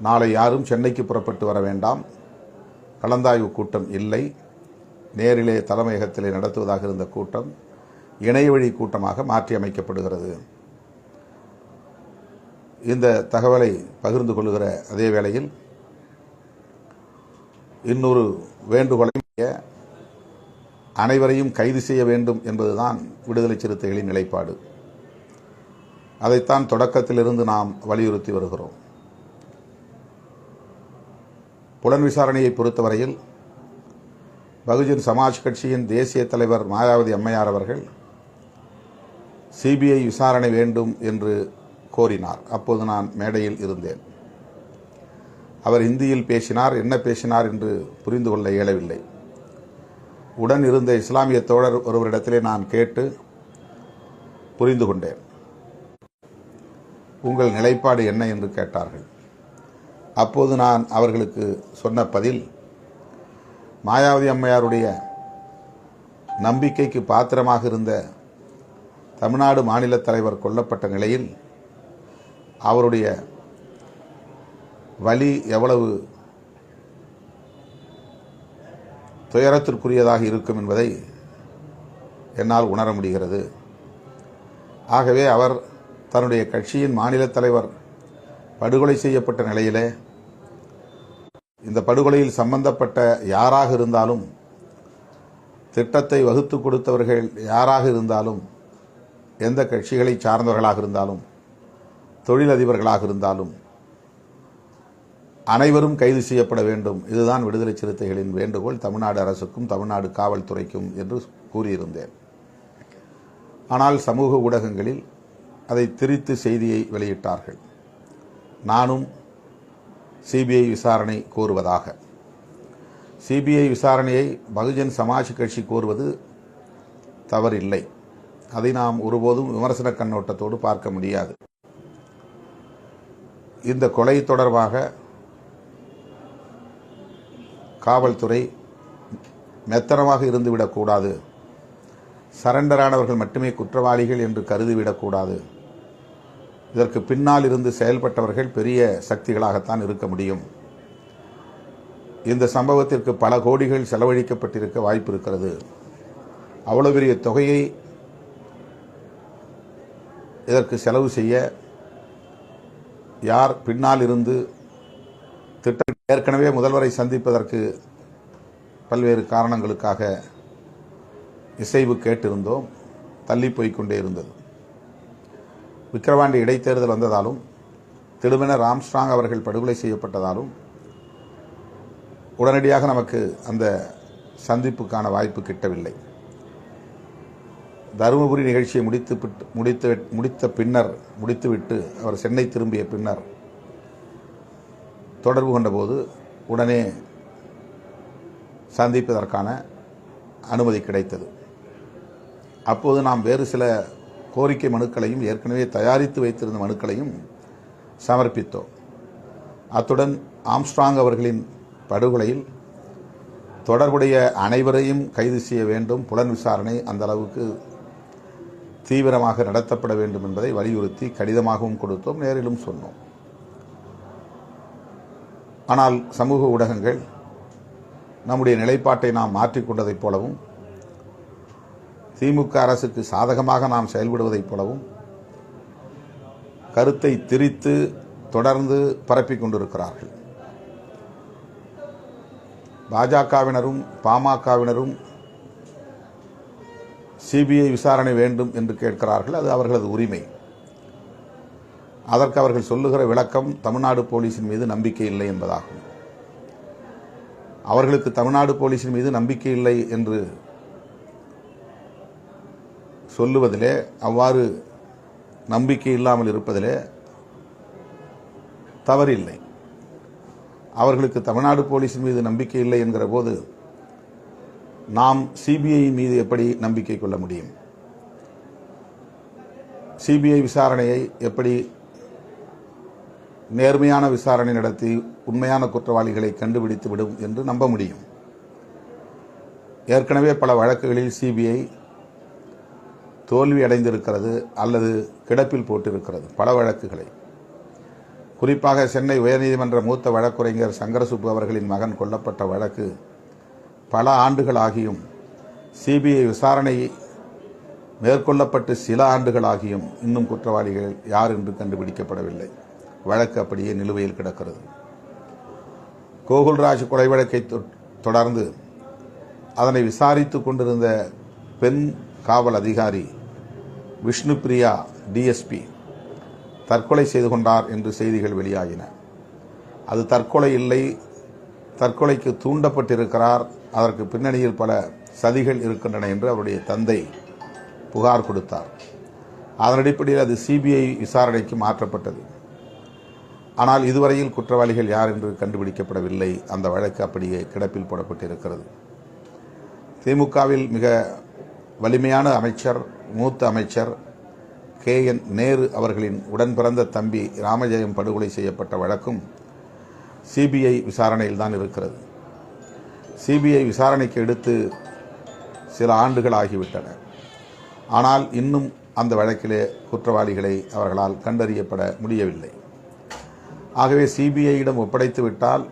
நாளை யாரும் சென்னைக்கு புறப்பட்டு வர வேண்டாம். கலந்தாய்வு கூட்டம் இல்லை. நேரிலே தலைமையகத்திலே நடத்துவதாக இருந்த கூட்டம் இணையவழி கூட்டமாக மாற்றி அமைக்கப்படுகிறது. இந்த தகவலை பகிர்ந்து கொள்கிற அதே வேளையில் இன்னொரு வேண்டுகோளை அனைவரையும் கைது செய்ய வேண்டும் என்பதுதான் விடுதலை சிறுத்தைகளின் நிலைப்பாடு. அதைத்தான் தொடக்கத்திலிருந்து நாம் வலியுறுத்தி வருகிறோம். புலன் விசாரணையை பொறுத்தவரையில் பகுஜன் சமாஜ் கட்சியின் தேசிய தலைவர் மாயாவதி அம்மையார் அவர்கள் சிபிஐ விசாரணை வேண்டும் என்று கோரினார். அப்போது நான் மேடையில் இருந்தேன். அவர் இந்தியில் பேசினார் என்ன பேசினார் என்று புரிந்து கொள்ள இயலவில்லை. உடன் இருந்த இஸ்லாமிய தோழர் ஒருவரிடத்திலே நான் கேட்டு புரிந்து கொண்டேன். உங்கள் நிலைப்பாடு என்ன? என்று கேட்டார்கள். அப்போது நான் அவர்களுக்கு சொன்ன பதில் மாயாவதி அம்மையாருடைய நம்பிக்கைக்கு பாத்திரமாக இருந்த தமிழ்நாடு மாநில தலைவர் கொல்லப்பட்ட நிலையில் அவருடைய வலி எவ்வளவு துயரத்திற்குரியதாக இருக்கும் என்பதை என்னால் உணர முடிகிறது. ஆகவே அவர் தன்னுடைய கட்சியின் மாநில தலைவர் படுகொலை செய்யப்பட்ட நிலையிலே இந்த படுகொலையில் சம்பந்தப்பட்ட யாராக இருந்தாலும் திட்டத்தை வகுத்து கொடுத்தவர்கள் யாராக இருந்தாலும் எந்த கட்சிகளை சார்ந்தவர்களாக இருந்தாலும் தொழிலதிபர்களாக இருந்தாலும் அனைவரும் கைது செய்யப்பட வேண்டும். இதுதான் விடுதலை சிறுத்தைகளின் வேண்டுகோள். தமிழ்நாடு அரசுக்கும் தமிழ்நாடு காவல்துறைக்கும் என்று கூறியிருந்தேன். ஆனால் சமூக ஊடகங்களில் அதை திரித்து செய்தியை வெளியிட்டார்கள். நானும் சிபிஐ விசாரணை கோருவதாக. சிபிஐ விசாரணையை பகுஜன் சமாஜ் கட்சி கோருவது தவறில்லை. அதை நாம் ஒருபோதும் விமர்சன கண்ணோட்டத்தோடு பார்க்க முடியாது. இந்த கொலை தொடர்பாக காவல்துறை மெத்தனமாக இருந்துவிடக்கூடாது. சரண்டரானவர்கள் மட்டுமே குற்றவாளிகள் என்று கருதிவிடக்கூடாது. இதற்கு பின்னால் இருந்து செயல்பட்டவர்கள் பெரிய சக்திகளாகத்தான் இருக்க முடியும். இந்த சம்பவத்திற்கு பல கோடிகள் செலவழிக்கப்பட்டிருக்க வாய்ப்பு இருக்கிறது. அவ்வளவு பெரிய தொகையை இதற்கு செலவு செய்ய யார் பின்னால் இருந்து திட்டம் ஏற்கனவே முதல்வரை சந்திப்பதற்கு பல்வேறு காரணங்களுக்காக இசைவு கேட்டிருந்தோம். தள்ளி போய்க்கொண்டே இருந்தது. விக்கிரவாண்டி இடைத்தேர்தல் வந்ததாலும் திடுமென ராம்ஸ்ட்ராங் அவர்கள் படுகொலை செய்யப்பட்டதாலும் உடனடியாக நமக்கு அந்த சந்திப்புக்கான வாய்ப்பு கிட்டவில்லை. தருமபுரி நிகழ்ச்சியை முடித்து முடித்து முடித்த பின்னர் முடித்துவிட்டு அவர் சென்னை திரும்பிய பின்னர் தொடர்பு கொண்டபோது உடனே சந்திப்பதற்கான அனுமதி கிடைத்தது. அப்போது நாம் வேறு சில கோரிக்கை மனுக்களையும் ஏற்கனவே தயாரித்து வைத்திருந்த மனுக்களையும் சமர்ப்பித்தோம். அத்துடன் ஆம்ஸ்ட்ராங் அவர்களின் படுகொலையில் தொடர்புடைய அனைவரையும் கைது செய்ய வேண்டும். புலன் விசாரணை அந்த அளவுக்கு தீவிரமாக நடத்தப்பட வேண்டும் என்பதை வலியுறுத்தி கடிதமாகவும் கொடுத்தோம் நேரிலும் சொன்னோம். ஆனால் சமூக ஊடகங்கள் நம்முடைய நிலைப்பாட்டை நாம் மாற்றிக்கொண்டதைப் போலவும் திமுக அரசுக்கு சாதகமாக நாம் செயல்படுவதைப் போலவும் கருத்தை திரித்து தொடர்ந்து பரப்பிக் கொண்டிருக்கிறார்கள். பாஜகவினரும் பாமகவினரும் சிபிஐ விசாரணை வேண்டும் என்று கேட்கிறார்கள். அது அவர்களது உரிமை. அதற்கு அவர்கள் சொல்லுகிற விளக்கம் தமிழ்நாடு போலீஸின் மீது நம்பிக்கை இல்லை என்பதாகும். அவர்களுக்கு தமிழ்நாடு போலீஸின் மீது நம்பிக்கை இல்லை என்று சொல்லுவதிலே அவ்வாறு நம்பிக்கை இல்லாமல் இருப்பதிலே தவறில்லை. அவர்களுக்கு தமிழ்நாடு போலீஸின் மீது நம்பிக்கை இல்லை என்கிற போது நாம் சிபிஐ மீது எப்படி நம்பிக்கை கொள்ள முடியும்? சிபிஐ விசாரணையை எப்படி நேர்மையான விசாரணை நடத்தி உண்மையான குற்றவாளிகளை கண்டுபிடித்து விடும் என்று நம்ப முடியும்? ஏற்கனவே பல வழக்குகளில் சிபிஐ தோல்வி அடைந்திருக்கிறது அல்லது கிடப்பில் போட்டிருக்கிறது. பல வழக்குகளை. குறிப்பாக சென்னை உயர்நீதிமன்ற மூத்த வழக்குரைஞர் சங்கரசுப்பு அவர்களின் மகன் கொல்லப்பட்ட வழக்கு பல ஆண்டுகள் ஆகியும் சிபிஐ விசாரணை மேற்கொள்ளப்பட்டு சில ஆண்டுகள் ஆகியும் இன்னும் குற்றவாளிகள் யார் என்று கண்டுபிடிக்கப்படவில்லை. வழக்கு அப்படியே நிலுவையில் கிடக்கிறது. கோகுல்ராஜ் கொலை வழக்கை தொ- தொடர்ந்து அதனை விசாரித்துக் கொண்டிருந்த பெண் காவல் அதிகாரி விஷ்ணுபிரியா டிஎஸ்பி தற்கொலை செய்து கொண்டார் என்று செய்திகள் வெளியாகின. அது தற்கொலை இல்லை தற்கொலைக்கு தூண்டப்பட்டிருக்கிறார் அதற்கு பின்னணியில் பல சதிகள் இருக்கின்றன என்று அவருடைய தந்தை புகார் கொடுத்தார். அதன் அடிப்படையில் அது சிபிஐ விசாரணைக்கு மாற்றப்பட்டது. ஆனால் இதுவரையில் குற்றவாளிகள் யார் என்று கண்டுபிடிக்கப்படவில்லை. அந்த வழக்கு அப்படியே கிடப்பில் போடப்பட்டிருக்கிறது. திமுகவில் மிக வலிமையான அமைச்சர் மூத்த அமைச்சர் கே. என். நேரு அவர்களின் உடன் பிறந்த தம்பி ராமஜெயம் படுகொலை செய்யப்பட்ட வழக்கும் சிபிஐ விசாரணையில் தான் இருக்கிறது. சிபிஐ விசாரணைக்கு எடுத்து சில ஆண்டுகள் ஆகிவிட்டன. ஆனால் இன்னும் அந்த வழக்கிலே குற்றவாளிகளை அவர்களால் கண்டறியப்பட முடியவில்லை. ஆகவே சிபிஐயிடம் ஒப்படைத்து விட்டால்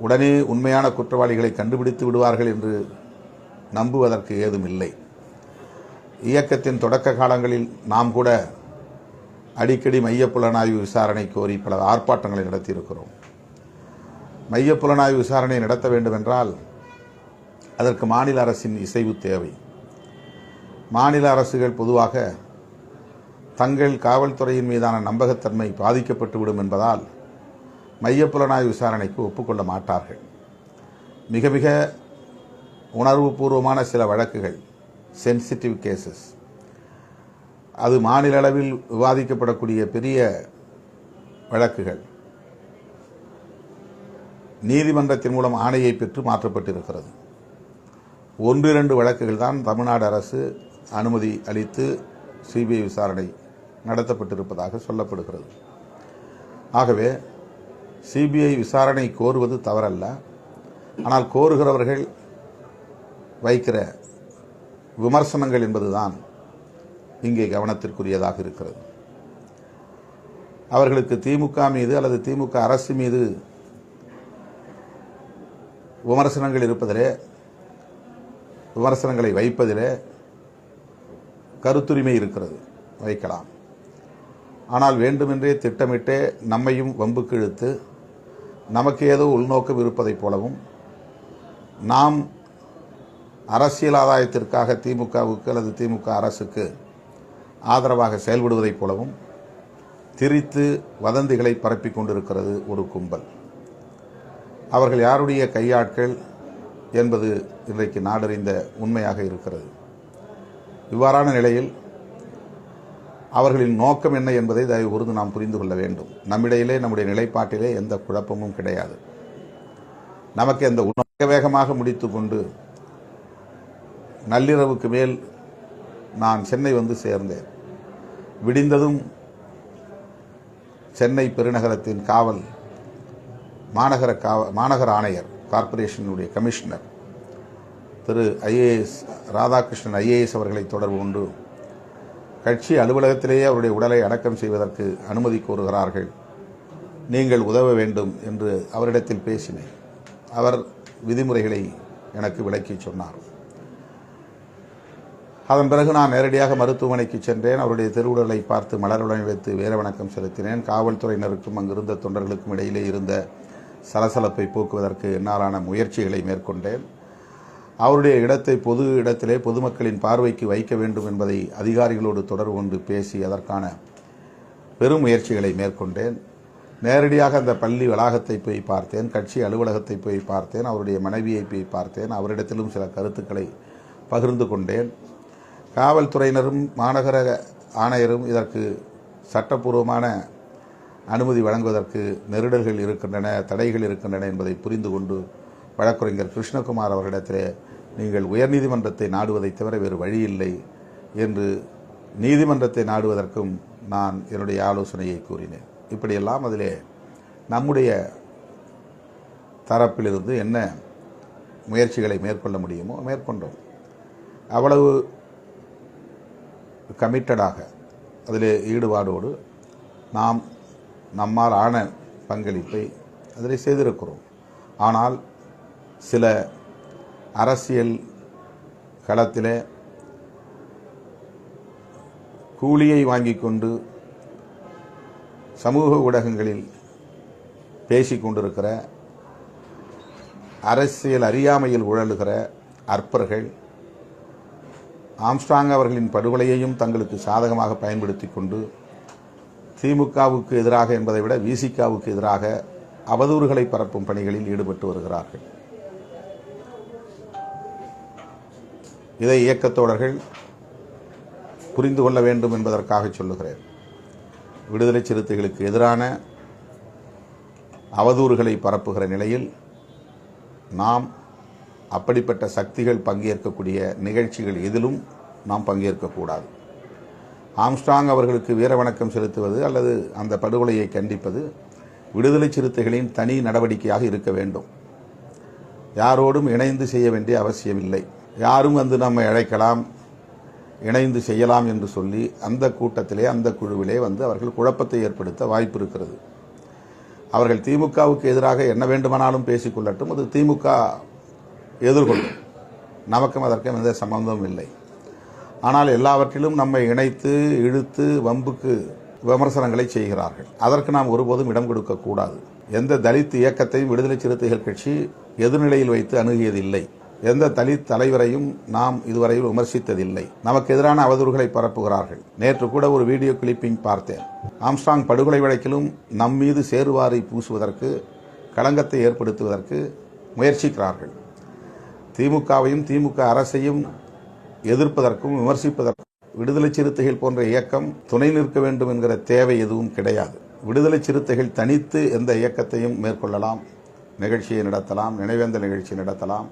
உடனே உண்மையான குற்றவாளிகளை கண்டுபிடித்து விடுவார்கள் என்று நம்புவதற்கு ஏதும் இல்லை இயக்கத்தின் தொடக்க காலங்களில் நாம் கூட அடிக்கடி மைய புலனாய்வு விசாரணை கோரி பல ஆர்ப்பாட்டங்களை நடத்தியிருக்கிறோம். மைய புலனாய்வு விசாரணை நடத்த வேண்டுமென்றால் அதற்கு மாநில அரசின் இசைவு தேவை. மாநில அரசுகள் பொதுவாக தங்கள் காவல்துறையின் மீதான நம்பகத்தன்மை பாதிக்கப்பட்டுவிடும் என்பதால் மைய புலனாய்வு விசாரணைக்கு ஒப்புக்கொள்ள மாட்டார்கள். மிக மிக உணர்வுபூர்வமான சில வழக்குகள் சென்சிட்டிவ் கேசஸ் அது மாநில அளவில் விவாதிக்கப்படக்கூடிய பெரிய வழக்குகள். நீதிமன்றத்தின் மூலம் ஆணையை பெற்று மாற்றப்பட்டிருக்கிறது. ஒன்று இரண்டு வழக்குகள் தான் தமிழ்நாடு அரசு அனுமதி அளித்து சிபிஐ விசாரணை நடத்தப்பட்டிருப்பதாக சொல்லப்படுகிறது. ஆகவே சிபிஐ விசாரணை கோருவது தவறல்ல. ஆனால் கோருகிறவர்கள் வைக்கிற விமர்சனங்கள் என்பதுதான் இங்கே கவனத்திற்குரியதாக இருக்கிறது. அவர்களுக்கு திமுக மீது அல்லது திமுக அரசு மீது விமர்சனங்கள் இருப்பதிலே விமர்சனங்களை வைப்பதிலே கருத்துரிமை இருக்கிறது. வைக்கலாம். ஆனால் வேண்டுமென்றே திட்டமிட்டே நம்மையும் வம்புக்கு இழுத்து நமக்கு ஏதோ உள்நோக்கம் இருப்பதைப் போலவும் நாம் அரசியல் ஆதாயத்திற்காக திமுகவுக்கு அல்லது திமுக அரசுக்கு ஆதரவாக செயல்படுவதைப் போலவும் திரித்து வதந்திகளை பரப்பிக் கொண்டிருக்கிறது ஒரு கும்பல். அவர்கள் யாருடைய கையாட்கள் என்பது இன்றைக்கு நாடறிந்த உண்மையாக இருக்கிறது. இவ்வாறான நிலையில் அவர்களின் நோக்கம் என்ன என்பதை தயவு கூர்ந்து நாம் புரிந்து கொள்ள வேண்டும். நம்மிடையிலே நம்முடைய நிலைப்பாட்டிலே எந்த குழப்பமும் கிடையாது. நமக்கு அந்த உணர்வு வேகமாக முடித்துக்கொண்டு நள்ளிரவுக்கு மேல் நான் சென்னை வந்து சேர்ந்தேன். விடிந்ததும் சென்னை பெருநகரத்தின் காவல் மாநகர காவ மாநகர ஆணையர் கார்ப்பரேஷனுடைய commissioner Thiru IAS Radhakrishnan IAS அவர்களை தொடர்பு கொண்டு கட்சி அலுவலகத்திலேயே அவருடைய உடலை அடக்கம் செய்வதற்கு அனுமதி கோருகிறார்கள். நீங்கள் உதவ வேண்டும் என்று அவரிடத்தில் பேசினேன். அவர் விதிமுறைகளை எனக்கு விளக்கிச் சொன்னார். அதன் பிறகு நான் நேரடியாக மருத்துவமனைக்கு சென்றேன். அவருடைய திருவுடலை பார்த்து மலருடன் வைத்து வேற வணக்கம் செலுத்தினேன். காவல்துறையினருக்கும் அங்கிருந்த தொண்டர்களுக்கும் இடையிலே இருந்த சலசலப்பை போக்குவதற்கு என்னாலான முயற்சிகளை மேற்கொண்டேன். அவருடைய இடத்தை பொது இடத்திலே பொதுமக்களின் பார்வைக்கு வைக்க வேண்டும் என்பதை அதிகாரிகளோடு தொடர்பு கொண்டு பேசி அதற்கான பெரும் முயற்சிகளை மேற்கொண்டேன். நேரடியாக அந்த பள்ளி வளாகத்தை போய் பார்த்தேன். கட்சி அலுவலகத்தை போய் பார்த்தேன். அவருடைய மனைவியை போய் பார்த்தேன். அவரிடத்திலும் சில கருத்துக்களை பகிர்ந்து கொண்டேன். காவல்துறையினரும் மாநகர ஆணையரும் இதற்கு சட்டப்பூர்வமான அனுமதி வழங்குவதற்கு நெருடல்கள் இருக்கின்றன தடைகள் இருக்கின்றன என்பதை புரிந்து கொண்டு வழக்குரைஞர் கிருஷ்ணகுமார் அவரிடத்திலே நீங்கள் உயர்நீதிமன்றத்தை நாடுவதை தவிர வேறு வழியில்லை என்று நீதிமன்றத்தை நாடுவதற்கும் நான் என்னுடைய ஆலோசனையை கூறினேன். இப்படியெல்லாம் அதிலே நம்முடைய தரப்பிலிருந்து என்ன முயற்சிகளை மேற்கொள்ள முடியுமோ மேற்கொண்டோம். அவ்வளவு கமிட்டடாக அதில் ஈடுபாடோடு நாம் நம்மால் ஆன பங்களிப்பை அதில் செய்திருக்கிறோம். ஆனால் சில அரசியல் களத்தில் கூலியை வாங்கி கொண்டு சமூக ஊடகங்களில் பேசி கொண்டிருக்கிற அரசியல் அறியாமையில் உழலுகிற அற்பர்கள் ஆம்ஸ்ட்ராங் அவர்களின் படுகொலையையும் தங்களுக்கு சாதகமாக பயன்படுத்தி கொண்டு திமுகவுக்கு எதிராக என்பதை விட விசிகாவுக்கு எதிராக அவதூறுகளை பரப்பும் பணிகளில் ஈடுபட்டு வருகிறார்கள். இதை இயக்கத்தோழர்கள் புரிந்து கொள்ள வேண்டும் என்பதற்காக சொல்லுகிறேன். விடுதலை சிறுத்தைகளுக்கு எதிரான அவதூறுகளை பரப்புகிற நிலையில் நாம் அப்படிப்பட்ட சக்திகள் பங்கேற்கக்கூடிய நிகழ்ச்சிகள் எதிலும் நாம் பங்கேற்கக்கூடாது. ஆம்ஸ்டாங் அவர்களுக்கு வீர வணக்கம் செலுத்துவது அல்லது அந்த படுகொலையை கண்டிப்பது விடுதலை சிறுத்தைகளின் தனி நடவடிக்கையாக இருக்க வேண்டும். யாரோடும் இணைந்து செய்ய வேண்டிய அவசியமில்லை. யாரும் வந்து நம்மை அழைக்கலாம் இணைந்து செய்யலாம் என்று சொல்லி அந்த கூட்டத்திலே அந்த குழுவிலே வந்து அவர்கள் குழப்பத்தை ஏற்படுத்த வாய்ப்பு இருக்கிறது. அவர்கள் திமுகவுக்கு எதிராக என்ன வேண்டுமானாலும் பேசிக்கொள்ளட்டும் அது திமுக எதிர்கொள்ளும். நமக்கும் அதற்கும் எந்த சம்பந்தமும் இல்லை. ஆனால் எல்லாவற்றிலும் நம்மை இணைத்து இழுத்து வம்புக்கு விமர்சனங்களை செய்கிறார்கள். அதற்கு நாம் ஒருபோதும் இடம் கொடுக்கக்கூடாது எந்த தலித் இயக்கத்தையும் விடுதலை சிறுத்தைகள் கட்சி எதிர்நிலையில் வைத்து அணுகியதில்லை. எந்த தலித் தலைவரையும் நாம் இதுவரையில் விமர்சித்ததில்லை. நமக்கு எதிரான அவதூறுகளை பரப்புகிறார்கள். நேற்று கூட ஒரு வீடியோ கிளிப்பிங் பார்த்தேன். ஆம்ஸ்ட்ராங் படுகொலை வழக்கிலும் நம் மீது சேருவாரை பூசுவதற்கு களங்கத்தை ஏற்படுத்துவதற்கு முயற்சிக்கிறார்கள். திமுகவையும் திமுக அரசையும் எதிர்ப்பதற்கும் விமர்சிப்பதற்கும் விடுதலை சிறுத்தைகள் போன்ற இயக்கம் துணை நிற்க வேண்டும் என்கிற தேவை எதுவும் கிடையாது. விடுதலை சிறுத்தைகள் தனித்து எந்த இயக்கத்தையும் மேற்கொள்ளலாம். நிகழ்ச்சியை நடத்தலாம் நினைவேந்த நிகழ்ச்சி நடத்தலாம்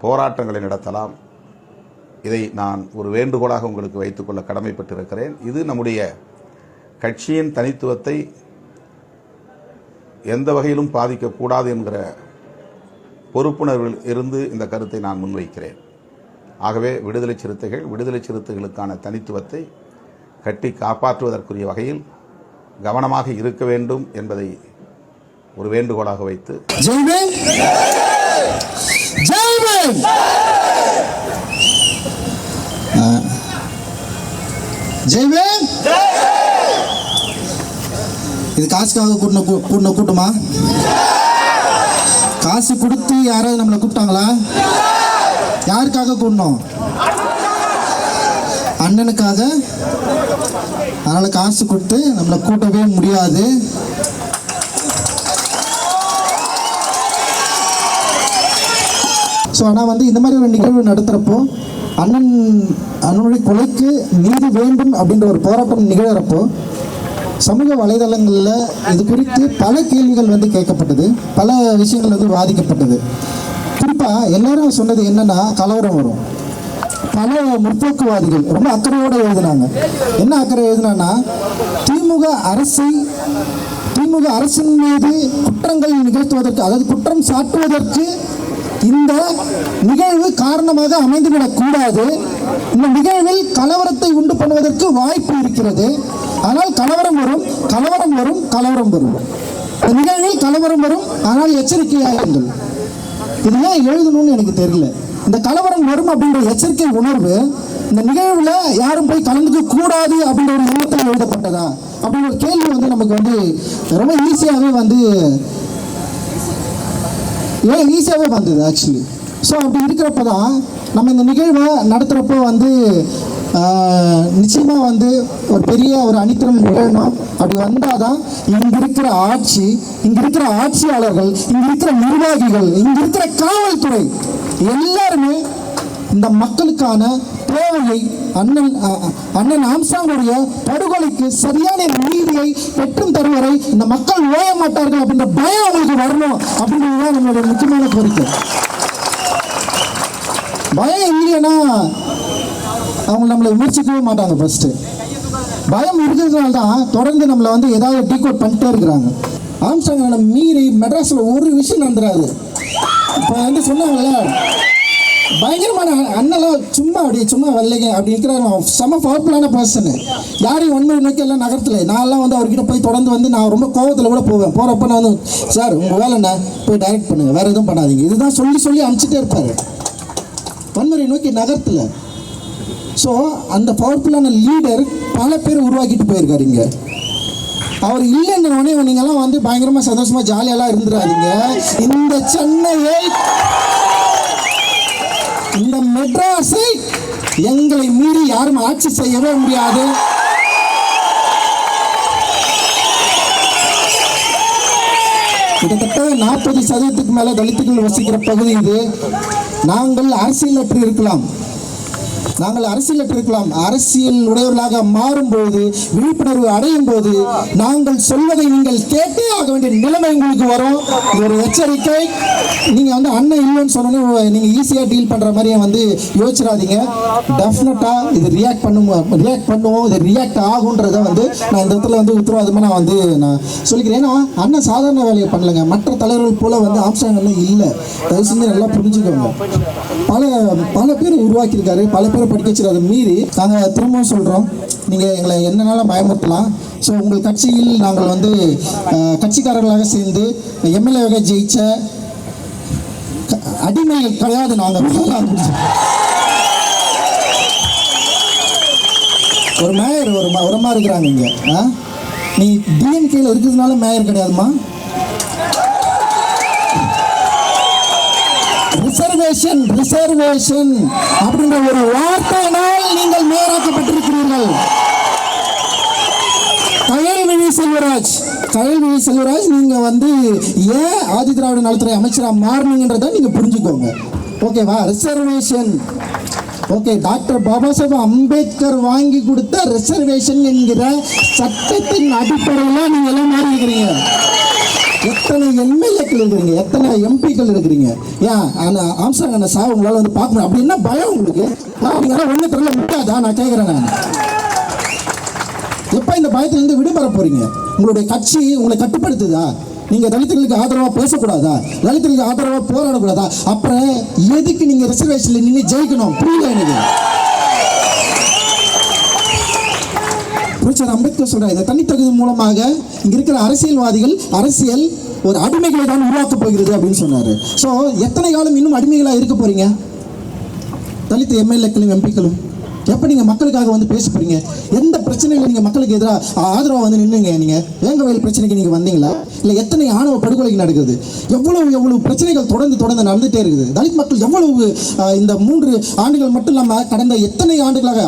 போராட்டங்களை நடத்தலாம். இதை நான் ஒரு வேண்டுகோளாக உங்களுக்கு வைத்துக்கொள்ள கடமைப்பட்டிருக்கிறேன். இது நம்முடைய கட்சியின் தனித்துவத்தை எந்த வகையிலும் பாதிக்கக்கூடாது என்கிற பொறுப்புணர்வில் இருந்து இந்த கருத்தை நான் முன்வைக்கிறேன். ஆகவே விடுதலை சிறுத்தைகள் விடுதலை சிறுத்தைகளுக்கான தனித்துவத்தை கட்டி காப்பாற்றுவதற்குரிய வகையில் கவனமாக இருக்க வேண்டும் என்பதை ஒரு வேண்டுகோளாக வைத்து இது காசுக்காக கூட்டின கூ- கூட்டின கூட்டமா? காசு கொடுத்து யாராவது நம்மளை கூப்பிட்டாங்களா? யாருக்காக கூடணும் அண்ணனுக்காக? அதனால் காசு கொடுத்து நம்மளை கூட்டவே முடியாது. ஸோ ஆனால் வந்து இந்த மாதிரி ஒரு நிகழ்வு நடத்துகிறப்போ அண்ணன் அண்ணனுடைய கொலைக்கு நீதி வேண்டும் அப்படின்ற ஒரு போராட்டம் நிகழறப்போ சமூக வலைதளங்களில் இது குறித்து பல கேள்விகள் வந்து கேட்கப்பட்டது. பல விஷயங்கள் வந்து வாதிக்கப்பட்டது. குறிப்பாக எல்லாரும் சொன்னது என்னன்னா கலவரம் வரும். பல முற்போக்குவாதிகள் ரொம்ப அக்கறையோடு எழுதினாங்க. என்ன அக்கறை எழுதினான்னா திமுக அரசை திமுக அரசின் மீது குற்றங்கள் நிகழ்த்துவதற்கு அதாவது குற்றம் சாட்டுவதற்கு இந்த நிகழ்வு காரணமாக அமைந்துவிடக் கூடாது இந்த நிகழ்வில் கலவரத்தை உண்டு பண்ணுவதற்கு வாய்ப்பு இருக்கிறது. ஆனால் கலவரம் வரும் கலவரம் வரும் கலவரம் வரும். நிகழ்வில் கலவரம் வரும் ஆனால் எச்சரிக்கையாயிருங்கள் இது ஏன் எழுதணும்னு எனக்கு தெரியல. இந்த கலவரம் வரும் அப்படின்ற எச்சரிக்கை உணர்வு இந்த நிகழ்வுல யாரும் போய் கலந்துக்க கூடாது அப்படின்ற ஒரு எண்ணத்தில் எழுதப்பட்டதா? அப்படின்ற ஒரு கேள்வி வந்து நமக்கு வந்து ரொம்ப ஈஸியாகவே வந்து ஏன் ஈஸியாகவே வந்தது ஆக்சுவலி ஸோ அப்படி இருக்கிறப்ப தான் நம்ம இந்த நிகழ்வை நடத்துகிறப்போ வந்து நிச்சயமாக வந்து ஒரு பெரிய ஒரு அணித்திரம் நிகழணும். அப்படி வந்தால் தான் இங்கே இருக்கிற ஆட்சி இங்கே இருக்கிற ஆட்சியாளர்கள் இங்கே இருக்கிற நிர்வாகிகள் இங்கே இருக்கிற காவல்துறை எல்லாருமே இந்த மக்களுக்கான தேவையை அண்ணன் அண்ணன் ஆம்சாங்குடைய படுகொலைக்கு சரியான நீதியை பெற்றும் தரும் வரை இந்த மக்கள் ஓய மாட்டார்கள் அப்படின்ற பயம் அவங்களுக்கு வரணும் அப்படின்றதுதான் நம்மளுடைய முக்கியமான கோரிக்கை. பயம் இல்லைன்னா அவங்க நம்மளை விமர்சிக்கவே மாட்டாங்க ஃபஸ்ட்டு பயம் இருக்கிறதுனால தான் தொடர்ந்து நம்மளை வந்து ஏதாவது டீகோட் பண்ணிட்டே இருக்கிறாங்க. ஆம்ஸ்டாங் மீறி மெட்ராஸில் ஒரு விஷயம் நடந்துடாது இப்போ வந்து சொன்னாங்கல்ல பயங்கரமான அண்ணெல்லாம் சும்மா அப்படி சும்மா வரலைங்க அப்படி இருக்கிற செம பவர்ஃபுல்லான பர்சனு யாரையும் ஒன்மை நோக்கி எல்லாம் நகரத்தில். நான்லாம் வந்து அவர்கிட்ட போய் தொடர்ந்து வந்து நான் ரொம்ப கோவத்தில் கூட போவேன். போகிறப்ப நான் வந்து சார் உங்கள் வேலை என்ன? போய் டைரக்ட் பண்ணுங்கள் வேறு எதுவும் பண்ணாதீங்க. இதுதான் சொல்லி சொல்லி அனுப்பிச்சிட்டே இருப்பார். வன்முறை நோக்கி நகரத்தில். ஸோ அந்த பவர்ஃபுல்லான லீடர் பல பேர் உருவாக்கிட்டு போயிருக்காரு இங்கே. அவர் இல்லைன்ற உடனே வந்து பயங்கரமா சந்தோஷமா ஜாலியெல்லாம் இருந்துடாதீங்க இந்த சென்னையை இந்த மெட்ராஸை எங்களை மீறி யாரும் ஆட்சி செய்யவே முடியாது. கிட்டத்தட்ட நாற்பது சதவீதத்துக்கு மேல தலித்துகள் வசிக்கிற பகுதி இது. நாங்கள் அரசியலற்று இருக்கலாம்? நாங்கள் அரசியலற்று இருக்கலாம் அரசியல் உடையவர்களாக மாறும்போது விழிப்புணர்வு அடையும் போது நாங்கள் சொல்வதை நீங்கள் கேட்டே ஆக வேண்டிய நிலைமை உங்களுக்கு வரும். இது ஒரு எச்சரிக்கை. நீங்க வந்து அண்ணன் இல்லைன்னு சொன்னோன்னே நீங்க ஈஸியா டீல் பண்ற மாதிரியே வந்து யோசிச்சிடாதீங்க. டெஃபினட்டா இது ரியாக்ட் பண்ணுவோம் ரியாக்ட் பண்ணுவோம். இது ரியாக்ட் ஆகுன்றதை வந்து நான் இந்த இடத்துல வந்து உத்தரவாதமா நான் வந்து நான் சொல்லிக்கிறேன். ஏன்னா அண்ணன் சாதாரண வேலையை பண்ணலங்க. மற்ற தலைவர்கள் போல வந்து ஆம்சாங்கெல்லாம் இல்லை. தயவு செஞ்சு நல்லா புரிஞ்சுக்கோங்க. பல பல பேர் உருவாக்கியிருக்காரு. பல பேர் படிக்க வச்சிரு அதை மீறி நாங்கள் திரும்பவும் சொல்கிறோம் நீங்கள் எங்களை என்னனாலும் பயமுறுத்தலாம். ஸோ உங்கள் கட்சியில் நாங்கள் வந்து கட்சிக்காரர்களாக சேர்ந்து எம்எல்ஏவாக ஜெயிச்ச அடிமைகள் கிடையாது நாங்கள் ஒரு மேயர் ஒரு உரமா இருக்கிறாங்க இங்கே. ஆ? நீ டிஎன்கேல இருக்கிறதுனால மேயர் கிடையாதுமா ரிசர்வேஷன் ரிசர்வேஷன் அப்படின்ற ஒரு வார்த்தையினால் நீங்கள் மேலாக்கப்பட்டிருக்கிறீர்கள். கயல்விழி செல்வராஜ் கயல்விழி செல்வராஜ் நீங்க வந்து ஏன் ஆதி திராவிட நலத்துறை அமைச்சரா மாறினீங்கன்றதை நீங்க புரிஞ்சுக்கோங்க. ஓகேவா reservation okay doctor Baba Saheb Ambedkar வாங்கி கொடுத்த ரிசர்வேஷன் என்கிற சட்டத்தின் அடிப்படையில் நீங்க எல்லாம் மாறி இருக்கிறீங்க எத்தனை எம்எல்ஏக்கள் இருக்கிறீங்க? எத்தனை எம்பிக்கள் இருக்கிறீங்க? ஏன் அந்த ஆம்சாங் அந்த சாவு உங்களால் வந்து பார்க்க முடியும் அப்படி என்ன பயம் உங்களுக்கு? அப்படிங்கலாம் ஒன்று தெரியல விட்டாதா நான் கேட்குறேன் நான். எப்போ இந்த பயத்திலிருந்து விடுபட போறீங்க? உங்களுடைய கட்சி உங்களை கட்டுப்படுத்துதா? நீங்க தலித்துகளுக்கு ஆதரவா பேசக்கூடாதா? தலித்துகளுக்கு ஆதரவா போராடக்கூடாதா? அப்புறம் எதுக்கு நீங்க ரிசர்வேஷனில் நின்று ஜெயிக்கணும்? புரியல எனக்கு? புரட்சியாளர் அம்பேத்கர் சொல்றாரு. இந்த தனித்தகுதி மூலமாக இங்க இருக்கிற அரசியல்வாதிகள் அரசியல் ஒரு அடிமைகளை தான் உருவாக்கப் போகிறது அப்படின்னு சொன்னாரு. ஸோ எத்தனை காலம் இன்னும் அடிமைகளா இருக்க போறீங்க? தலித் எம்எல்ஏக்களும் எம்பிக்களும்? எப்போ நீங்கள் மக்களுக்காக வந்து பேச போகிறீங்க எந்த பிரச்சனைகளை நீங்கள் மக்களுக்கு எதிராக ஆதரவாக வந்து நின்றுங்க நீங்கள் வேங்கவயல் பிரச்சனைக்கு நீங்கள் வந்தீங்களா? இல்லை எத்தனை ஆணவ படுகொலைகள் நடக்குது? எவ்வளவு எவ்வளவு பிரச்சனைகள் தொடர்ந்து தொடர்ந்து நடந்துகிட்டே இருக்குது. தலித் மக்கள் எவ்வளவு இந்த மூன்று ஆண்டுகள் மட்டும் இல்லாமல் கடந்த எத்தனை ஆண்டுகளாக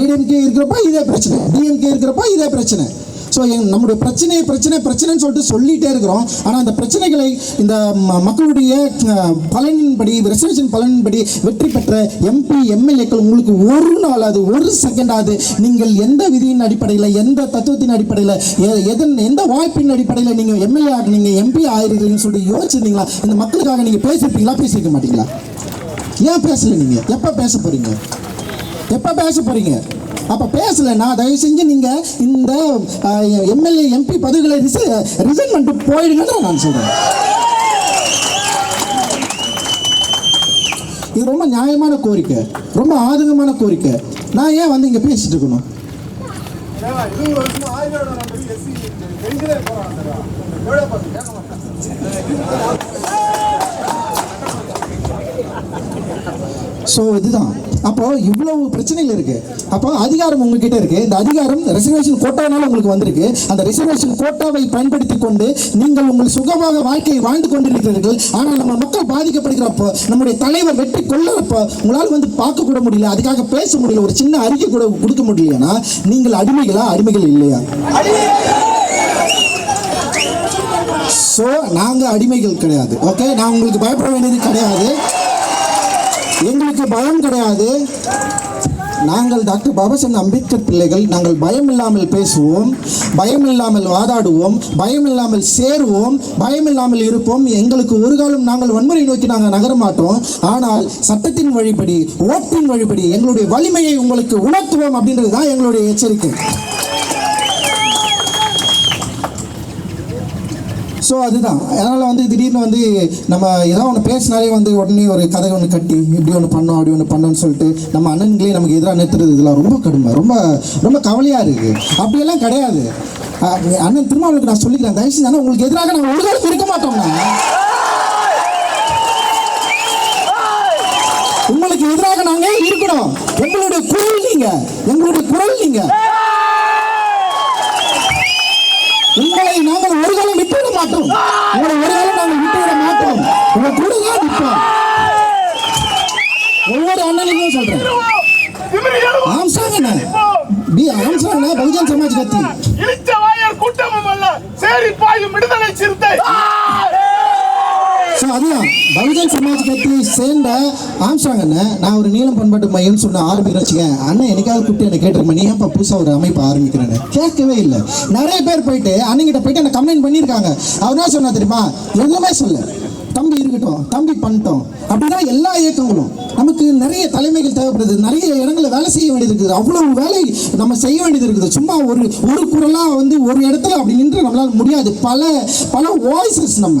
ஏடிஎம்கே இருக்கிறப்ப இதே பிரச்சனை டிஎம்கே இருக்கிறப்ப இதே பிரச்சனை. ஸோ நம்முடைய பிரச்சனை பிரச்சனை பிரச்சனைன்னு சொல்லிட்டு சொல்லிட்டே இருக்கிறோம். ஆனால் அந்த பிரச்சனைகளை இந்த ம- மக்களுடைய பலனின்படி ரெசர்வேஷன் பலனின்படி வெற்றி பெற்ற எம்பி எம்எல்ஏக்கள் உங்களுக்கு ஒரு நாளாவது ஒரு செகண்டாவது நீங்கள் எந்த விதியின் அடிப்படையில் எந்த தத்துவத்தின் அடிப்படையில் எ- எதன் எந்த வாய்ப்பின் அடிப்படையில் நீங்கள் எம்எல்ஏ நீங்கள் எம்பி ஆயிருக்கீங்கன்னு சொல்லிட்டு யோசிச்சிருந்தீங்களா? இந்த மக்களுக்காக நீங்கள் பேசியிருப்பீங்களா பேசியிருக்க மாட்டீங்களா? ஏன் பேசல நீங்கள் எப்போ பேச போகிறீங்க எப்போ பேச போகிறீங்க அப்போ பேசலைன்னா தயவு செஞ்சு நீங்கள் இந்த எம்எல்ஏ எம்பி பதவிகளை ரிசைன் பண்ணிட்டு போயிடுங்கன்னு நான் சொல்கிறேன் இது ரொம்ப நியாயமான கோரிக்கை. ரொம்ப ஆதங்கமான கோரிக்கை. நான் ஏன் வந்து இங்கே பேசிட்டு இருக்கணும்? ஏன்னா, இருபது வருஷமா ஆயுர்வேத நம்பி எஸ்சி பெண்களே போறாங்க சார் எவ்வளோ பார்த்து கேட்க மாட்டாங்க ஸோ இதுதான். அப்போ இவ்வளவு பிரச்சனைகள் இருக்கு. அப்போ அதிகாரம் உங்ககிட்ட இருக்கு. இந்த அதிகாரம் ரிசர்வேஷன் கோட்டானால உங்களுக்கு வந்திருக்கு. அந்த ரிசர்வேஷன் கோட்டாவை பயன்படுத்தி கொண்டு நீங்கள் உங்கள் சுகமாக வாழ்க்கையை வாழ்ந்து கொண்டிருக்கிறீர்கள். ஆனால் நம்ம மக்கள் பாதிக்கப்படுகிறப்போ நம்முடைய தலைவர் வெட்டி கொள்ளறப்போ உங்களால் வந்து பார்க்க கூட முடியல. அதுக்காக பேச முடியல. ஒரு சின்ன அறிக்கை கூட கொடுக்க முடியலன்னா நீங்கள் அடிமைகளா? அடிமைகள் இல்லையா? ஸோ நாங்கள் அடிமைகள் கிடையாது. ஓகே நான் உங்களுக்கு பயப்பட வேண்டியது கிடையாது. எங்களுக்கு பயம் கிடையாது. நாங்கள் டாக்டர் பாபாசந்த் அம்பேத்கர் பிள்ளைகள் நாங்கள் பயம் இல்லாமல் பேசுவோம் பயம் இல்லாமல் வாதாடுவோம் பயம் இல்லாமல் சேருவோம் பயம் இல்லாமல் இருப்போம். எங்களுக்கு ஒரு காலம் நாங்கள் வன்முறை நோக்கி நாங்கள் நகர மாட்டோம். ஆனால் சட்டத்தின் வழிபடி ஓட்டின் வழிபடி எங்களுடைய வலிமையை உங்களுக்கு உணர்த்துவோம் அப்படின்றது தான் எங்களுடைய எச்சரிக்கை. ஸோ அதுதான். அதனால் வந்து திடீர்னு வந்து நம்ம ஏதோ ஒன்று பேசினாலே வந்து உடனே ஒரு கதை ஒன்று கட்டி இப்படி ஒன்று பண்ணோம் அப்படி ஒன்று பண்ணோம்னு சொல்லிட்டு நம்ம அண்ணன்களே நமக்கு எதிராக நிறுத்துறது இதெல்லாம் ரொம்ப கடுமை. ரொம்ப ரொம்ப கவலையாக இருக்குது அப்படியெல்லாம் கிடையாது. அண்ணன் அண்ணன் திருமாவளுக்கு நான் சொல்லிக்கிறேன். தயவு செஞ்சு அண்ணா, உங்களுக்கு எதிராக நாங்கள் ஒரு காலம் இருக்க மாட்டோம்னா உங்களுக்கு எதிராக நாங்கள் இருக்கிறோம் எங்களுடைய குரல் நீங்க. எங்களுடைய குரல் நீங்க. உங்களை நாங்கள் ஒரு காலம் விட்டுவிட மாட்டோம். உங்களை ஒரு காலம் நாங்கள் விட்டுவிட மாட்டோம். உங்க கூட தான் நிற்போம். ஒவ்வொரு அண்ணனுக்கும் சொல்றேன். ஆம்சாங்க பி ஆம்சாங்க பகுஜன் சமாஜ் கட்சி. இழிச்ச வாயர் கூட்டமும் அல்ல சேரி பாயும் விடுதலை சிறுத்தை. ஸோ அதுதான் பகுஜன் சமாஜ் கட்சி சேர்ந்த ஆம்சாங் அண்ணன் நான் ஒரு நீளம் பண்பாட்டு மையம்னு சொன்ன ஆரம்பிக்கிறேன் வச்சுக்கேன் அண்ணன் என்னைக்காவது கூப்பிட்டு என்ன கேட்டிருப்பேன் நீ ஏன்ப்பா புதுசாக ஒரு அமைப்பு ஆரம்பிக்கிறேன்னு. கேட்கவே இல்லை. நிறைய பேர் போயிட்டு அண்ணங்கிட்ட போயிட்டு என்ன கம்ப்ளைண்ட் பண்ணியிருக்காங்க. அவர் என்ன சொன்னா தெரியுமா? எதுவுமே சொல்ல தம்பி இருக்கட்டும் தம்பி பண்ணிட்டோம். அப்படிதான் எல்லா இயக்கங்களும். நமக்கு நிறைய தலைமைகள் தேவைப்படுது. நிறைய இடங்களில் வேலை செய்ய வேண்டியது இருக்குது. அவ்வளவு வேலை நம்ம செய்ய வேண்டியது இருக்குது. சும்மா ஒரு ஒரு குரலாக வந்து ஒரு இடத்துல அப்படி நின்று நம்மளால முடியாது. பல பல வாய்ஸஸ் நம்ம.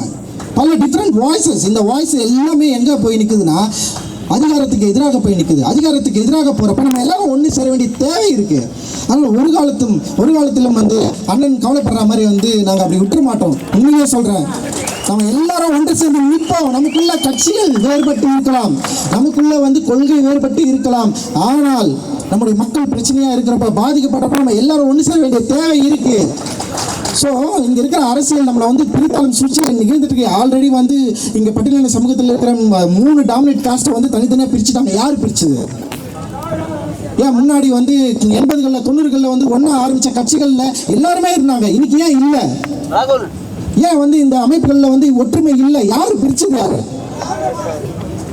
பல டிஃப்ரெண்ட் வாய்ஸஸ் இந்த வாய்ஸ் எல்லாமே எங்கே போய் நிற்குதுன்னா அதிகாரத்துக்கு எதிராக போய் நிற்குது அதிகாரத்துக்கு எதிராக போகிறப்ப நம்ம எல்லாரும் ஒன்று சேர வேண்டிய தேவை இருக்குது அதனால் ஒரு காலத்தும் ஒரு காலத்திலும் வந்து அண்ணன் கவலைப்படுற மாதிரி வந்து நாங்கள் அப்படி விட்டுற மாட்டோம். உண்மையே சொல்கிறேன் நம்ம எல்லாரும் ஒன்று சேர்ந்து நிற்போம். நமக்குள்ள கட்சிகள் வேறுபட்டு இருக்கலாம். நமக்குள்ள வந்து கொள்கை வேறுபட்டு இருக்கலாம். ஆனால் நம்முடைய மக்கள் பிரச்சனையாக இருக்கிறப்ப பாதிக்கப்படுறப்ப நம்ம எல்லாரும் ஒன்று சேர வேண்டிய தேவை இருக்குது ஸோ இங்க இருக்கிற அரசியல் நம்மளை வந்து பிரித்தாளும் சூழ்ச்சியில் நிகழ்ந்துட்டு இருக்கு ஆல்ரெடி வந்து இங்க பட்டியலின சமூகத்தில் இருக்கிற மூணு டாமினேட் காஸ்ட்டை வந்து தனித்தனியாக பிரிச்சுட்டாங்க. யார் பிரிச்சது? ஏன் முன்னாடி வந்து எண்பதுகளில் தொண்ணூறுகளில் வந்து ஒன்றா ஆரம்பிச்ச கட்சிகளில் எல்லாருமே இருந்தாங்க. இன்னைக்கு ஏன் இல்லை? ஏன் வந்து இந்த அமைப்புகளில் வந்து ஒற்றுமை இல்லை? யார் பிரிச்சது யாரு?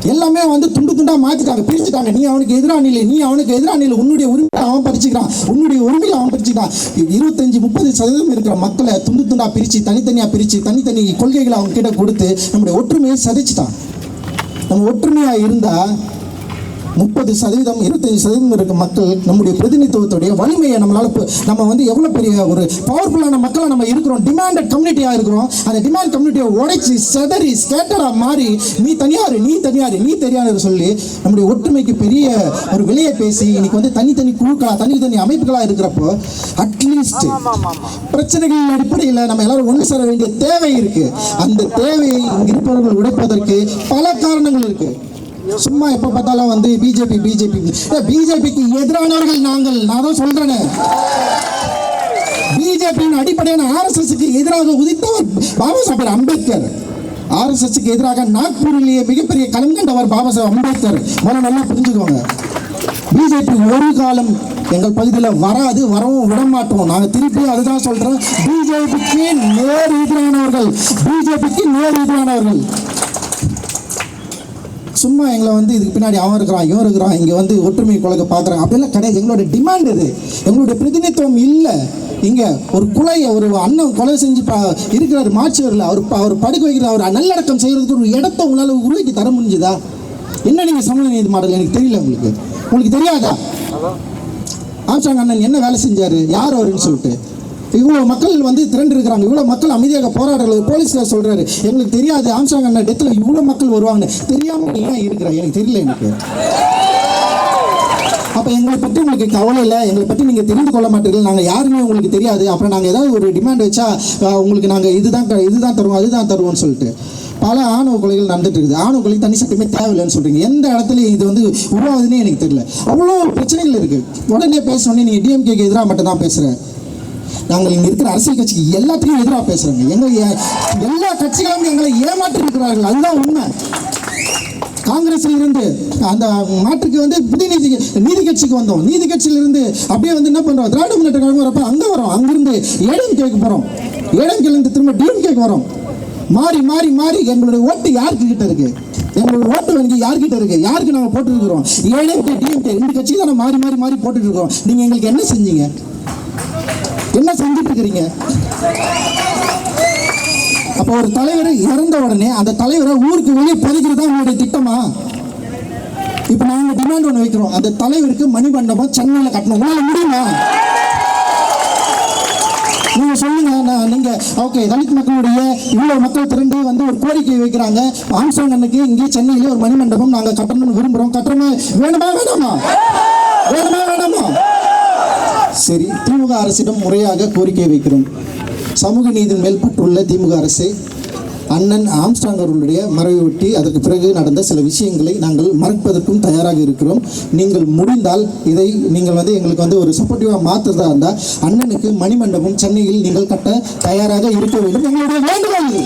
எல்லாமே வந்து துண்டு துண்டா மாத்திட்டாங்க பிரிச்சுட்டாங்க. நீ அவனுக்கு எதிராக இல்லை நீ அவனுக்கு எதிராக இல்லை உன்னுடைய உரிமையை அவன் பறிச்சுக்கிறான். உன்னுடைய உரிமையை அவன் பறிச்சுக்கிறான். இருபத்தஞ்சு முப்பது சதவீதம் இருக்கிற மக்களை துண்டு துண்டா பிரிச்சு தனித்தனியா பிரிச்சு தனித்தனி கொள்கைகளை அவங்க கிட்ட கொடுத்து நம்முடைய ஒற்றுமையை சதைச்சிட்டான். நம்ம ஒற்றுமையா இருந்தா முப்பது சதவீதம் இருபத்தஞ்சு சதவீதம் இருக்க மக்கள் நம்முடைய பிரதிநிதித்துவத்துடைய வலிமையை நம்மளால நம்ம வந்து எவ்வளோ பெரிய ஒரு பவர்ஃபுல்லான மக்களை நம்ம இருக்கிறோம். டிமாண்டட் கம்யூனிட்டியாக இருக்கிறோம். அந்த டிமாண்ட் கம்யூனிட்டியை உடைச்சி செதறி ஸ்கேட்டராக மாறி நீ தனியார் நீ தனியார் நீ தனியார் சொல்லி நம்முடைய ஒற்றுமைக்கு பெரிய ஒரு விலையை பேசி இன்னைக்கு வந்து தனித்தனி குழுக்களா தனித்தனி அமைப்புகளாக இருக்கிறப்போ அட்லீஸ்ட் பிரச்சனைகளின் அடிப்படையில் நம்ம எல்லாரும் ஒன்று சேர வேண்டிய தேவை இருக்கு. அந்த தேவையை இங்க இருப்பவர்கள் உடைப்பதற்கு பல காரணங்கள் இருக்கு. சும்மா எப்ப பார்த்தாலும் வந்து பிஜேபி பிஜேபி பிஜேபிக்கு எதிரானவர்கள் நாங்கள். நான் தான் சொல்றேனே. பிஜேபியின் அடிப்படையான ஆர்எஸ்எஸ்க்கு எதிராக உதித்தவர் பாபா சாஹேப் அம்பேத்கர். ஆர்எஸ்எஸ்க்கு எதிராக நாக்பூரிலேயே மிகப்பெரிய களம் கண்டவர் பாபா சாஹேப் அம்பேத்கர். முதல்ல நல்லா புரிஞ்சுக்கோங்க. பிஜேபி ஒரு காலம் எங்கள் பகுதியில் வராது வரவும் விட மாட்டோம் நாங்கள் திருப்பி அதுதான் சொல்றோம். பிஜேபிக்கு நேர் எதிரானவர்கள். பிஜேபிக்கு நேர் எதிரானவர்கள். சும்மா எங்களை வந்து இதுக்கு பின்னாடி அவன் இருக்கிறான் இவன் இருக்கிறான் இங்கே வந்து ஒற்றுமை கொலைக்க பார்க்குறாங்க அப்படிலாம் கிடையாது. எங்களோட டிமாண்ட் இது. எங்களுடைய பிரதிநிதித்துவம் இல்லை. இங்கே ஒரு குலையை ஒரு அண்ணன் கொலை செஞ்சு பா இருக்கிறார் மாற்றுவரில் அவர் அவர் படுக்க வைக்கிற அவர் நல்லடக்கம் செய்கிறதுக்கு ஒரு இடத்த உங்களால் உருவாக்கி தர முடிஞ்சுதா? என்ன நீங்கள் சமூக நீதி மாடல்? எனக்கு தெரியல உங்களுக்கு. உங்களுக்கு தெரியாதா? ஆம்சாங் அண்ணன் என்ன வேலை செஞ்சார்? யார் அவருன்னு சொல்லிட்டு. இவ்வளோ மக்கள் வந்து திரண்டு இருக்கிறாங்க இவ்வளோ மக்கள் அமைதியாக போராடுறது போலீஸில் சொல்கிறாரு எங்களுக்கு தெரியாது ஆம்சாங் அண்ணா டெத்தில் இவ்வளோ மக்கள் வருவாங்கன்னு தெரியாமல் ஏன் இருக்கிற? எனக்கு தெரியல எனக்கு. அப்போ எங்களை பற்றி உங்களுக்கு கவலை இல்லை. எங்களை பற்றி நீங்கள் தெரிந்து கொள்ள மாட்டீர்கள். நாங்கள் யாருமே உங்களுக்கு தெரியாது. அப்புறம் நாங்கள் ஏதாவது ஒரு டிமாண்ட் வச்சா உங்களுக்கு நாங்கள் இதுதான் இதுதான் தருவோம் அதுதான் தருவோம்னு சொல்லிட்டு. பல ஆணவ கொலைகள் நடந்துட்டு இருக்குது. ஆணவ கொலை தனி சட்டமே தேவையில்லைன்னு சொல்றீங்க. எந்த இடத்துல இது வந்து உருவாகுதுன்னே எனக்கு தெரியல. அவ்வளோ பிரச்சனைகள் இருக்கு. உடனே பேசணுன்னே நீங்கள் டிஎம்கேக்கு எதிராக மட்டும் தான் பேசுகிறேன் நாங்கள் இங்கே இருக்கிற அரசியல் கட்சிக்கு எல்லாத்தையும் எதிராக பேசுகிறோங்க எங்கள் எல்லா கட்சிகளும் எங்களை ஏமாற்றி இருக்கிறார்கள் அதுதான் உண்மை. காங்கிரஸில் இருந்து அந்த மாற்றுக்கு வந்து புதிய நீதி நீதி கட்சிக்கு வந்தோம். நீதி கட்சியில இருந்து அப்படியே வந்து என்ன பண்றோம்? திராவிட முன்னேற்ற கழகம் வரப்போ அங்கே வரோம். அங்கிருந்து ஏழம் கேட்க போறோம். ஏழம் இருந்து திரும்ப டிஎம் கேக்கு வரோம். மாறி மாறி மாறி எங்களுடைய ஓட்டு யாருக்கு கிட்ட இருக்கு? எங்களுடைய ஓட்டு வங்கி யார்கிட்ட இருக்கு? யாருக்கு நாங்கள் போட்டுருக்கிறோம்? ஏழம்கே டிஎம்கே ரெண்டு கட்சி தானே மாறி மாறி மாறி போட்டுட்டு இருக்கோம். நீங்க எங்களுக்கு என்ன செஞ்சீங்க? இருக்கிறீங்க அப்போ ஒரு தலைவர் இறந்த உடனே அந்த தலைவரை ஊருக்கு வெளியே புதைக்கிறது தான் உங்களுடைய திட்டமா? இப்போ நாங்க டிமாண்ட் ஒன்று வைக்கிறோம். அந்த தலைவருக்கு மணிமண்டபம் சென்னையில் கட்டணும். உங்களால முடியுமா? நீங்க சொல்லுங்க. நான் நீங்க ஓகே தலித் மக்களுடைய இவ்வளவு மக்கள் திரண்டு வந்து ஒரு கோரிக்கை வைக்கிறாங்க. ஆம்ஸ்டாங் அன்னைக்கு இங்கே சென்னையில ஒரு மணிமண்டபம் நாங்க கட்டணும்னு விரும்புறோம். கட்டணமா வேணுமா வேணாமா? வேணுமா வேணாமா? சரி திமுக அரசிடம் முறையாக கோரிக்கை வைக்கிறோம். சமூக நீதியின் மேல் பற்றுள்ள திமுக அரசை அண்ணன் ஆம்ஸ்டாங் அவர்களுடைய மறைவை ஒட்டி அதற்கு பிறகு நடந்த சில விஷயங்களை நாங்கள் மறைப்பதற்கும் தயாராக இருக்கிறோம். நீங்கள் முடிந்தால் இதை நீங்கள் வந்து எங்களுக்கு வந்து ஒரு சப்போர்ட்டிவாக மாற்றுறதா இருந்தால் அண்ணனுக்கு மணிமண்டபம் சென்னையில் நீங்கள் கட்ட தயாராக இருக்க வேண்டும். எங்களுடைய வேண்டுகோள் இது.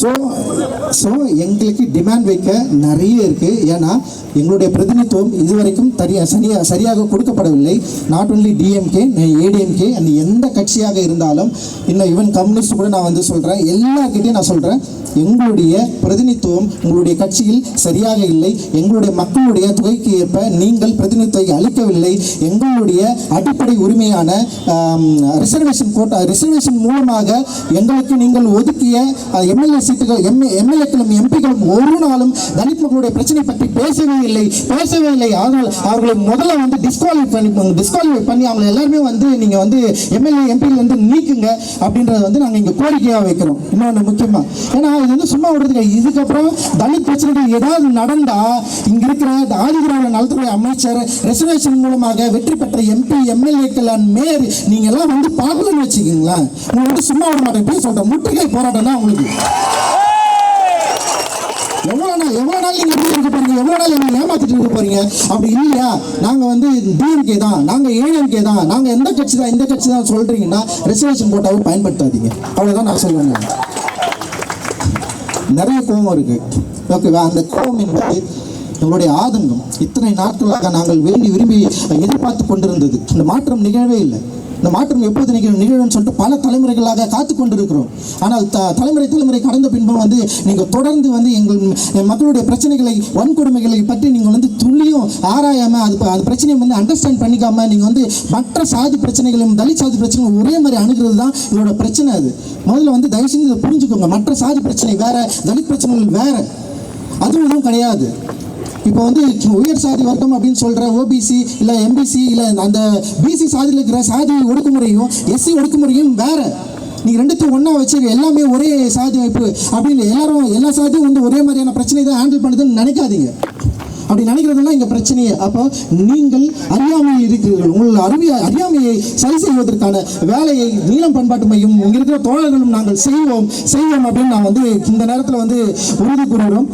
ஸோ ஸோ எங்களுக்கு டிமாண்ட் வைக்க நிறைய இருக்குது ஏன்னா எங்களுடைய பிரதிநிதித்துவம் இதுவரைக்கும் தரியா சரியா சரியாக கொடுக்கப்படவில்லை. நாட் ஒன்லி டிஎம்கே ஏடிஎம்கே அந்த எந்த கட்சியாக இருந்தாலும் இன்னும் ஈவன் கம்யூனிஸ்ட் கூட நான் வந்து சொல்கிறேன் எல்லாருக்கிட்டையும் நான் சொல்கிறேன் எங்களுடைய பிரதிநிதித்துவம் உங்களுடைய கட்சியில் சரியாக இல்லை. எங்களுடைய மக்களுடைய தொகைக்கு ஏற்ப நீங்கள் பிரதிநிதித்துவை அளிக்கவில்லை. எங்களுடைய அடிப்படை உரிமையான ரிசர்வேஷன் கோட்டா ரிசர்வேஷன் மூலமாக எங்களுக்கு நீங்கள் ஒதுக்கிய எம்எல்ஏ சீட்டுகள் எம்ஏ எம்எல்ஏக்களும் எம்பிக்களும் ஒரு நாளும் தலித் மக்களுடைய பிரச்சனை பற்றி பேசவே இல்லை பேசவே இல்லை. ஆனால் அவர்களை முதல்ல வந்து டிஸ்குவாலிஃபை பண்ணி டிஸ்குவாலிஃபை பண்ணி அவங்க எல்லாருமே வந்து நீங்கள் வந்து எம்எல்ஏ எம்பியில் வந்து நீக்குங்க அப்படின்றத வந்து நாங்கள் இங்கே கோரிக்கையாக வைக்கிறோம். இன்னொன்று முக்கியமாக ஏன்னா இது வந்து சும்மா விடுறதுக்கு இதுக்கப்புறம் தலித் பிரச்சனைகள் ஏதாவது நடந்தா இங்கே இருக்கிற இந்த ஆதிதிராவிட நலத்துறை அமைச்சர் ரிசர்வேஷன் மூலமாக வெற்றி பெற்ற எம்பி எம்எல்ஏக்கள் அண்ட் மேயர் நீங்கள் எல்லாம் வந்து பார்க்கலன்னு வச்சுக்கீங்களேன் உங்களை வந்து சும்மா விட மாட்டேன். போய் சொல்கிறேன் முற்றுகை போராட்டம் தான் உங்களுக்கு. எவ்வளோ நாள் எவ்வளோ நாள் நீங்கள் இப்படி இருக்க போறீங்க? எவ்வளோ நாள் எங்களை ஏமாத்திட்டு இருக்க போறீங்க? அப்படி இல்லையா? நாங்கள் வந்து டிஎம்கே தான். நாங்கள் ஏஎம்கே தான். நாங்கள் எந்த கட்சி தான் இந்த கட்சி தான் சொல்கிறீங்கன்னா ரிசர்வேஷன் போட்டாவும் பயன்படுத்தாதீங்க. அவ்வளோதான் நான் சொல்லுவேன் நிறைய கோபம் இருக்கு. ஓகேவா அந்த கோபம் என்பது எங்களுடைய ஆதங்கம். இத்தனை நாட்களாக நாங்கள் வேண்டி விரும்பி எதிர்பார்த்து கொண்டிருந்தது. இந்த மாற்றம் நிகழவே இல்லை. இந்த மாற்றம் எப்போது நிகழும் நிகழும்னு சொல்லிட்டு பல தலைமுறைகளாக காத்து கொண்டிருக்கிறோம். ஆனால் த தலைமுறை தலைமுறை கடந்த பின்பும் வந்து நீங்கள் தொடர்ந்து வந்து எங்கள் மக்களுடைய பிரச்சனைகளை வன்கொடுமைகளை பற்றி நீங்கள் வந்து துள்ளியும் ஆராயாமல் அது அந்த பிரச்சனையை வந்து அண்டர்ஸ்டாண்ட் பண்ணிக்காம நீங்கள் வந்து மற்ற சாதி பிரச்சனைகளும் தலித் சாதி பிரச்சனைகளும் ஒரே மாதிரி அணுகிறது தான் இதோட பிரச்சனை அது. முதல்ல வந்து தயவு செஞ்சு இதை புரிஞ்சுக்கோங்க. மற்ற சாதி பிரச்சனை வேற தலித் பிரச்சனைகள் வேற. அதுவும் கிடையாது. இப்போ வந்து உயர் சாதி வர்க்கம் அப்படின்னு சொல்கிற ஓபிசி இல்லை எம்பிசி இல்லை அந்த பிசி சாதியில் இருக்கிற சாதி ஒடுக்குமுறையும் எஸ்சி ஒடுக்குமுறையும் வேறு. நீங்கள் ரெண்டுத்தையும் ஒன்றா வச்சு எல்லாமே ஒரே சாதி அமைப்பு அப்படின்னு எல்லாரும் எல்லா சாதியும் வந்து ஒரே மாதிரியான பிரச்சனை தான் ஹேண்டில் பண்ணுதுன்னு நினைக்காதீங்க. அப்படி நினைக்கிறதுனா இங்கே பிரச்சனையே. அப்போ நீங்கள் அறியாமையில் இருக்கிறீர்கள். உங்கள் அறிவிய அறியாமையை சரி செய்வதற்கான வேலையை நீளம் பண்பாட்டு மையம் இங்க இருக்கிற தோழர்களும் நாங்கள் செய்வோம் செய்வோம் அப்படின்னு நான் வந்து இந்த நேரத்தில் வந்து உறுதி கூறுகிறோம்.